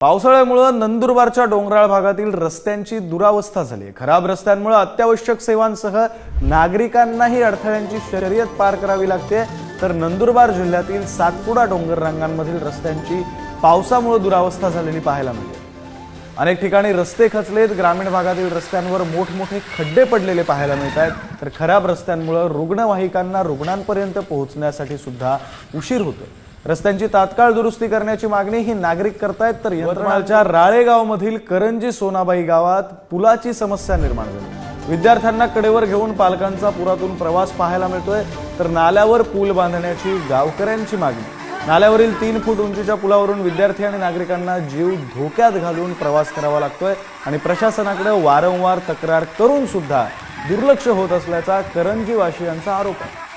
पावसाळ्यामुळं नंदुरबारच्या डोंगराळ भागातील रस्त्यांची दुरावस्था झाली आहे. खराब रस्त्यांमुळे अत्यावश्यक सेवांसह नागरिकांनाही अडथळ्यांची शर्यत पार करावी लागते. तर नंदुरबार जिल्ह्यातील सातपुडा डोंगर रांगांमधील रस्त्यांची पावसामुळे दुरावस्था झालेली पाहायला मिळते. अनेक ठिकाणी रस्ते खचलेत. ग्रामीण भागातील रस्त्यांवर मोठमोठे खड्डे पडलेले पाहायला मिळत आहेत. तर खराब रस्त्यांमुळे रुग्णवाहिकांना रुग्णांपर्यंत पोहोचण्यासाठी सुद्धा उशीर होतो रस्त्यांची तात्काळ दुरुस्ती करण्याची मागणी ही नागरिक करतायत तर यवतमाळच्या राळेगावमधील करंजी सोनाबाई गावात पुलाची समस्या निर्माण झाली. विद्यार्थ्यांना कडेवर घेऊन पालकांचा पुरातून प्रवास पाहायला मिळतोय तर नाल्यावर पूल बांधण्याची गावकऱ्यांची मागणी. नाल्यावरील तीन फूट उंचीच्या पुलावरून विद्यार्थी आणि नागरिकांना जीव धोक्यात घालून प्रवास करावा लागतोय आणि प्रशासनाकडे वारंवार तक्रार करून सुद्धा दुर्लक्ष होत असल्याचा करंजीवासियांचा आरोप आहे.